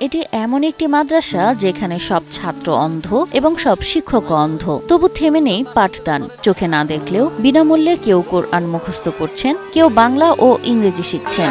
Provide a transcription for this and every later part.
এটি এমন একটি মাদ্রাসা যেখানে সব ছাত্র অন্ধ এবং সব শিক্ষক অন্ধ। তবু থেমে নেই পাঠদান। চোখে না দেখলেও বিনামূল্যে কেউ কোরআন মুখস্থ করছেন, কেউ বাংলা ও ইংরেজি শিখছেন।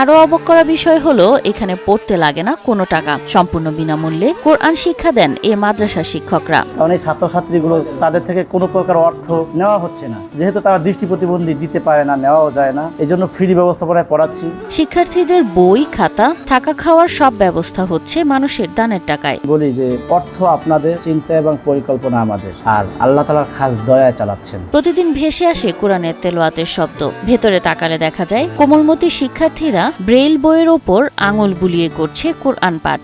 আরও অবাক করা বিষয় হলো এখানে পড়তে লাগে না কোনো টাকা। সম্পূর্ণ বিনামূল্যে কোরআন শিক্ষা দেন এ মাদ্রাসা শিক্ষকরা। কারণ এই ছাত্রছাত্রীগুলো তাদের থেকে কোনো প্রকার অর্থ নেওয়া হচ্ছে না। যেহেতু তারা দৃষ্টি প্রতিবন্ধী দিতে পারে না নেওয়াও যায় না এই জন্য ফ্রি ব্যবস্থাপনায় পড়াচ্ছি। শিক্ষার্থীদের বই খাতা থাকা খাওয়ার সব ব্যবস্থা হচ্ছে মানুষের দানের টাকায়। বলি যে অর্থ আপনাদের চিন্তা এবং পরিকল্পনা আমাদের আর আল্লাহ তালার খাস দয়ায় চালাচ্ছেন। প্রতিদিন ভেসে আসে কোরআনের তেলোয়াতের শব্দ। ভেতরে তাকালে দেখা যায় কোমলমতি শিক্ষার্থীরা ব্রেইল বইয়ের ওপর আঙুল বুলিয়ে করছে কোরআন পাঠ।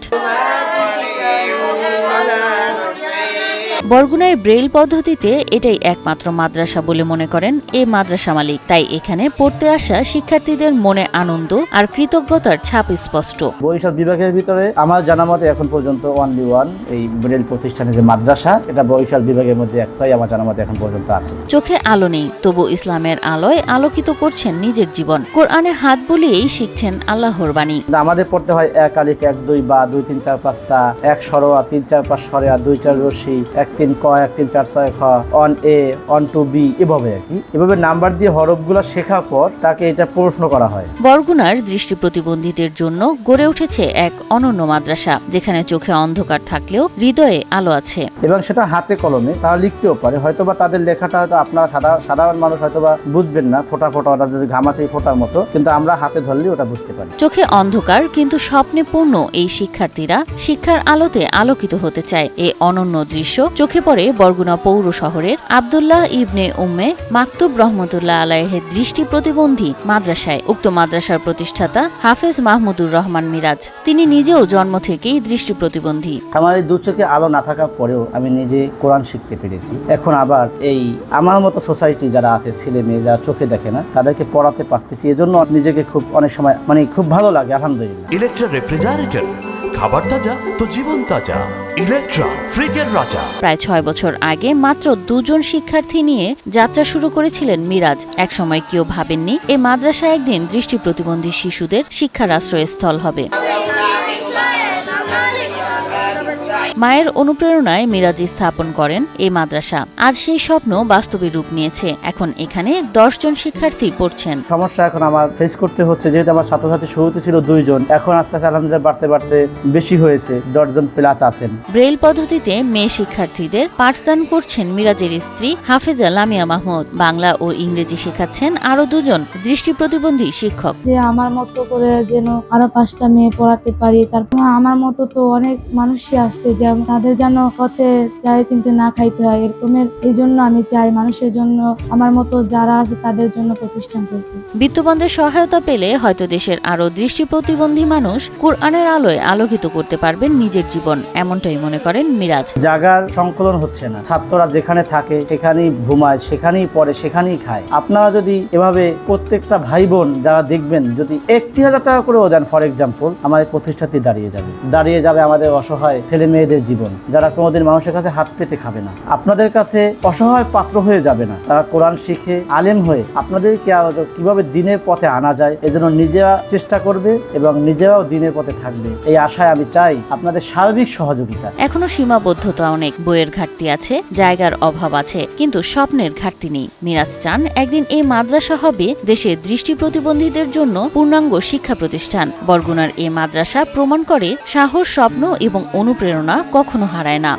বরগুনায় ব্রেইল পদ্ধতিতে এটাই একমাত্র মাদ্রাসা বলে মনে করেন এ মাদ্রাসা মালিক। তাই এখানে পড়তে আসা শিক্ষার্থীদের মনে আনন্দ আর কৃতজ্ঞতার ছাপ স্পষ্ট। বরিশাল বিভাগের ভিতরে আমার জানা মতে এখন পর্যন্ত ওয়ানলি ওয়ান এই ব্রেল প্রতিষ্ঠানের যে মাদ্রাসা এটা বরিশাল বিভাগের মধ্যে একটাই আমার জানা মতে এখন পর্যন্ত আছে। চোখে আলো নেই তবু ইসলামের আলোয় আলোকিত করছেন নিজের জীবন। কোরআনে হাত বুলিয়েই শিখছেন আল্লাহর বাণী। আমাদের পড়তে হয় এক আলিক এক দুই বা দুই তিন চার পাঁচটা এক সরোয়া তিন চার পাঁচ সরে আর দুই চার রশি এক তিন ক এক তিন চার ছয় খ on A on to B এভাবে আর কি। এভাবে নাম্বার দিয়ে হরফগুলো শেখার পর তাকে এটা প্রশ্ন করা হয়। বরগুনার দৃষ্টি প্রতিবন্ধীদের জন্য গড়ে উঠেছে এক অনন্য মাদ্রাসা যেখানে চোখে অন্ধকার থাকলেও হৃদয়ে আলো আছে। এবং সেটা হাতে কলমে তারা লিখতেও পারে। হয়তোবা তাদের লেখাটা হয়তো আপনারা সাদা সাধারণ মানুষ হয়তোবা বুঝবেন না ফোটা ফোটা ওটা যদি ঘামাচি ফোটার মতো কিন্তু আমরা হাতে ধরলে ওটা বুঝতে পারি। চোখে অন্ধকার কিন্তু স্বপ্নে পূর্ণ এই শিক্ষার্থীরা শিক্ষার আলোতে আলোকিত হতে চায়। এ অনন্য দৃশ্য চোখে পড়ে বরগুনা পৌর শহরের আবদুল্লাহ ইবনে উম্মে মাকতুব রহমতুল্লাহ আলাইহের দৃষ্টি প্রতিবন্ধী মাদ্রাসায় উক্ত মাদ্রাসার প্রতিষ্ঠাতা হাফেজ মাহমুদুর রহমান মিরাজ। তিনি নিজেও জন্ম থেকেই দৃষ্টি প্রতিবন্ধী। আমার এই দু চোখে আলো না থাকার পরেও আমি নিজে কোরআন শিখতে পেরেছি। এখন আবার এই আমার মতো সোসাইটি যারা আছে ছেলে মেয়ে যারা চোখে দেখে না তাদেরকে পড়াতে পারতেছি। এজন্য নিজেকে খুব অনেক সময় মানে খুব ভালো লাগে আলহামদুলিল্লাহ। ইলেকট্রা রেফ্রিজারেটর খাবার তাজা তো জীবন তাজা। ইলেকট্রা ফ্রিজের রাজা। প্রায় ছয় বছর আগে মাত্র দুজন শিক্ষার্থী নিয়ে যাত্রা শুরু করেছিলেন মিরাজ। একসময় কেউ ভাবেননি এ মাদ্রাসা একদিন দৃষ্টি প্রতিবন্ধী শিশুদের শিক্ষার আশ্রয়স্থল হবে। মায়ের অনুপ্রেরণায় মিরাজ স্থাপন করেন এই মাদ্রাসা। আজ সেই স্বপ্ন বাস্তবে রূপ নিয়েছে। এখন এখানে দশজন শিক্ষার্থী পড়ছেন। সমস্যা এখন আমার ফেস করতে হচ্ছে। যেহেতু আমার ছাত্রছাত্রী শুরুতে ছিল দুইজন এখন আস্তে আস্তে আলহামদুলিল্লাহ বাড়তে বাড়তে বেশি হয়েছে। দশজন প্লাস আছেন। ব্রেইল পদ্ধতিতে মেয়ে শিক্ষার্থীদের পাঠদান করছেন মিরাজের স্ত্রী হাফেজা লামিয়া মাহমুদ। বাংলা ও ইংরেজি শেখাচ্ছেন আরও দুজন দৃষ্টি প্রতিবন্ধী শিক্ষক। যে আমার মতো করে যেন আরও পাঁচটা মেয়ে পড়াতে পারি তারপর আমার মতো তো অনেক মানুষই আছে তাদের যেন পথে চাই চিনতে না খাইতে হয় এরকমের এই জন্য আমি চাই মানুষের জন্য আমার মতো যারা আছে তাদের জন্য প্রতিষ্ঠান করতে বিত্তবানদের সহায়তা পেলে হয়তো দেশের আরও দৃষ্টি প্রতিবন্ধী মানুষ কোরআনের আলোয় আলোকিত করতে পারবেন নিজের জীবন এমনটাই মনে করেন মিরাজ। জাগার সংকলন হচ্ছে না। ছাত্ররা যেখানে থাকে সেখানেই ঘুমায় সেখানেই পড়ে সেখানেই খায়। আপনারা যদি এভাবে প্রত্যেকটা ভাই বোন যারা দেখবেন যদি একটি হাজার টাকা করেও দেন ফর এক্সাম্পল আমাদের প্রতিষ্ঠাটি দাঁড়িয়ে যাবে। দাঁড়িয়ে যাবে আমাদের অসহায় ছেলে মেয়েদের জীবন, যারা কোনোদিন মানুষের কাছে হাত পেতে খাবে না। আপনাদের কাছে অসহায় পাত্র হয়ে যাবে না। তারা কোরআন শিখে আলেম হয়ে আপনাদেরকে কীভাবে দিনের পথে আনা যায়, এজন্য নিজেরা চেষ্টা করবে এবং নিজেরাও দিনের পথে থাকবে। এই আশায় আমি চাই আপনাদের সার্বিক সহযোগিতা। এখনও সীমাবদ্ধতা অনেক বইয়ের ঘাটতি আছে, জায়গার অভাব আছে, কিন্তু স্বপ্নের ঘাটতি নেই। মিরাজ চান একদিন এই মাদ্রাসা হবে দেশের দৃষ্টি প্রতিবন্ধীদের জন্য পূর্ণাঙ্গ শিক্ষা প্রতিষ্ঠান। বরগুনার এই মাদ্রাসা প্রমাণ করে সাহস, স্বপ্ন এবং অনুপ্রেরণা কখনো হারায় না